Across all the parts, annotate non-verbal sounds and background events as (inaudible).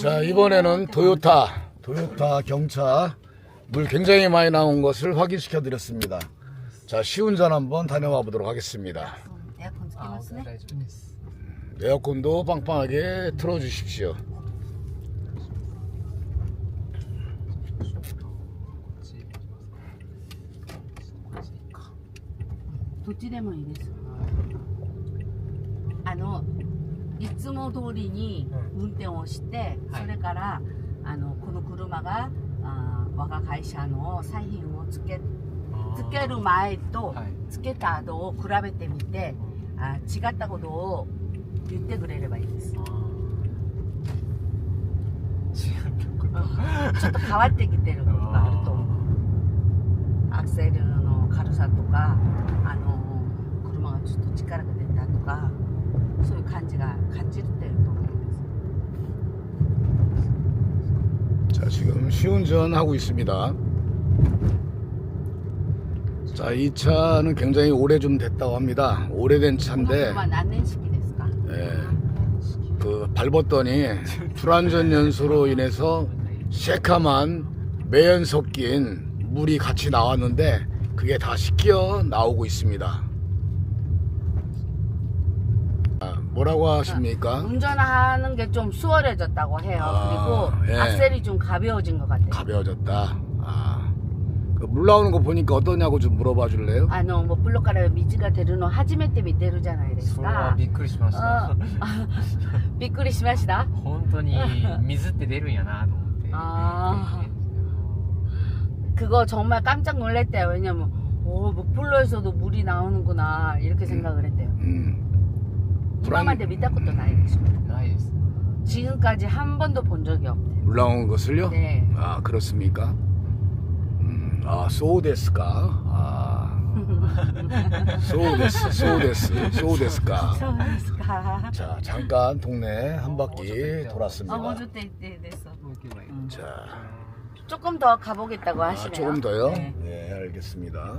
자 이번에는 도요타. 도요타 경차. 물 굉장히 많이 나온 것을 확인시켜 드렸습니다. 자 시운전 한번 다녀와 보도록 하겠습니다. 음, 에어컨도 빵빵하게 틀어 주십시오. 도찌대만 이랬어. あのいつも通りに運転をして、はい。それからあのこの車があ我が会社の製品をつけつける前とはい。つけた後を比べてみて、あ違ったことを言ってくれればいいです。ちょっと変わってきてることがあると思う。アクセルの軽さとかあの車がちょっと力が出たとか 자 지금 시운전 하고 있습니다. 자 이 차는 굉장히 오래 좀 됐다고 합니다. 오래된 차인데 네, 그 밟았더니 불안전 연소로 인해서 새카만 매연 섞인 물이 같이 나왔는데 그게 다 씻겨 나오고 있습니다. 뭐라고 하십니까? 운전하는 게 좀 수월해졌다고 해요 아, 그리고 예. 악셀이 좀 가벼워진 것 같아요 가벼워졌다. 아, 그물 나오는 거 보니까 어떠냐고 좀 물어봐 줄래요? あのもうプロから水が出るの初めて見てるじゃないですそれはかびっくりしましたあ。びっくりしました本当に水って出るんやなと思って。 아. (laughs) 그거 정말 깜짝 놀랐대요. 왜냐면 오, 목폴로에서도 물이 나오는구나 이렇게 생각을 했대요. 음, 브라운한테 밑단 것도 나이 됐어. 나이 됐어. 지금까지 한 번도 본 적이 없대. 올라온 것을요? 네. 아 그렇습니까? 음, 아 소우데스까? 아 (laughs) 소우데스 소우데스 소우데스까? 소우데스까? 자 잠깐 동네 한 바퀴 돌았습니다. 어, 어저때 네, 됐어. 자 조금 더 가보겠다고 아, 하시네요. 조금 더요? 네. 네 알겠습니다.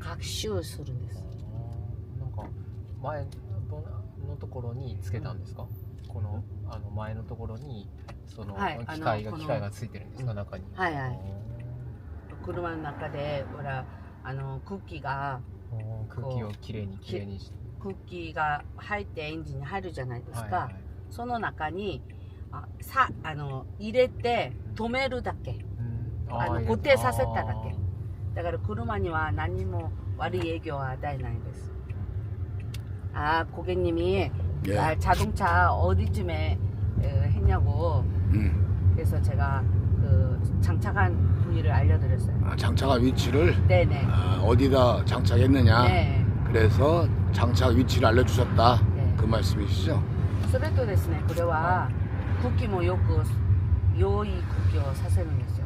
学習するんです。なんか前のところにつけたんですか？このあの前のところにそのはい機械が機械がついてるんですか？中に。はいはい。車の中でほらあの空気が空気をきれいにきれいにして。空気が入ってエンジンに入るじゃないですか、はいはい。その中にあさあの入れて止めるだけ。うん。あのー固定させただけ だから車には何も悪い影響は与えないんです아 고객님이 예. 아, 자동차 어디쯤에 에, 했냐고 음, 그래서 제가 그 장착한 부위를 알려드렸어요. 아, 장착한 위치를 네네. 아, 어디다 장착했느냐. 네. 그래서 장착 위치를 알려주셨다. 네. 그 말씀이시죠? それとですね、これは空気もよく良い空気をさせるんですよ。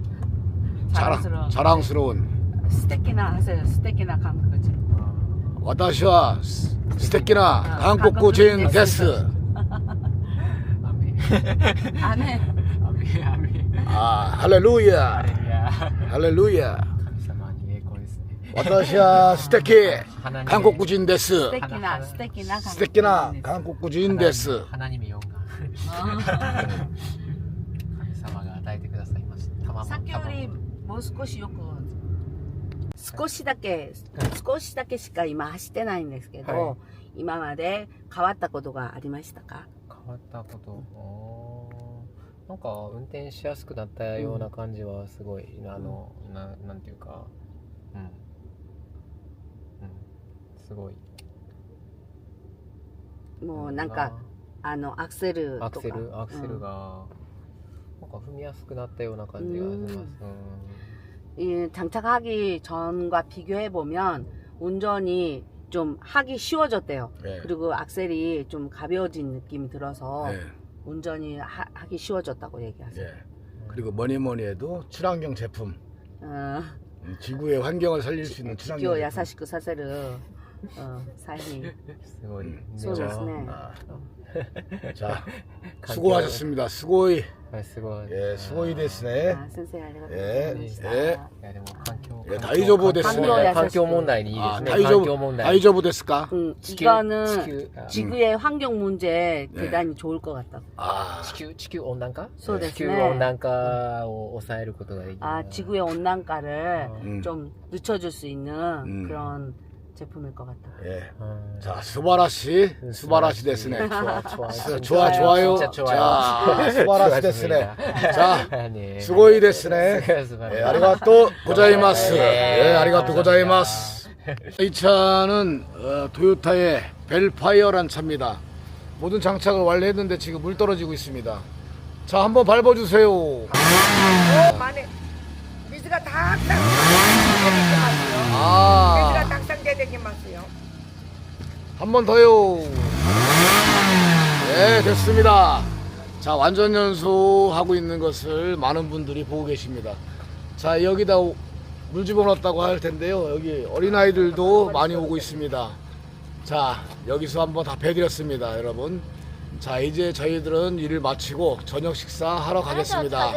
자랑 자랑스러워. 자랑스러운. 스테키나 하세요. 스테키나 한국인. 私は素敵な韓国人です.雨 안에 雨雨 아 할렐루야. いや 할렐루야. 神様に栄光ですね 와타시야 스테키 鼻に 한국 구진 데스 素敵な素敵な 스테키나 한국 구진 데스 鼻に見ようがあ神様が与えてくださいました玉もさっきより もう少しよく少しだけ少しだけしか今走ってないんですけど、はい。今まで変わったことがありましたか？変わったこと？おー。なんか運転しやすくなったような感じはすごい、あのななんていうかうん、うん、すごい。もうなんかあのアクセルとか。アクセルアクセルうん が、なんか踏みやすくなったような感じがします、うん 이 장착하기 전과 비교해 보면 운전이 좀 하기 쉬워졌대요. 네. 그리고 악셀이 좀 가벼워진 느낌이 들어서 네. 운전이 하, 기 쉬워졌다고 얘기하세요. 예. 그리고 뭐니 뭐니 해도 친환경 제품 어, 음, 지구의 환경을 살릴 수 있는 친환경 기호 제품. 야사시크 사세 를 어, 사이 すごい、うんそうですね 아. 자 수고하셨습니다 수고이 はいすごい 예 수고이 됐네 아, 선생님 알려드리겠습니다. 예, 예. いやでも環境いや環境大丈夫です環境ね環境問題にいいです 아 ね環境 다이저브 問題 다이저브 됐을까 음, 地球 이거는 地球あ 지구의 환경 문제에 네. 대단히 좋을 것 같다고. 아 地球地球温暖化そうです地球ね温暖化を抑えることができる 아, 지구의 온난화를 음. 좀 늦춰줄 수 있는 음. 그런 제품일 것 같아요. 예. 자, 수바라시. 수바라시 됐으네. 좋아, 좋아. 좋아, 요 자, 수바라시 됐으네. 자, 수고이 됐으네. 예, 아리가또 고자이마스. 예, 아리가또 고자이마스. 이 차는 어, 토요타의 벨파이어란 차입니다. 모든 장착을 완료했는데 지금 물 떨어지고 있습니다. 자, 한번 밟아주세요. 오, 만에 미스가 다. 다. 한 번 더요. 네, 됐습니다. 자, 완전 연소하고 있는 것을 많은 분들이 보고 계십니다. 자, 여기다 물 집어넣었다고 할 텐데요. 여기 어린아이들도 많이 오고 있습니다. 자, 여기서 한번 다 해드렸습니다, 여러분. 자, 이제 저희들은 일을 마치고 저녁 식사하러 가겠습니다.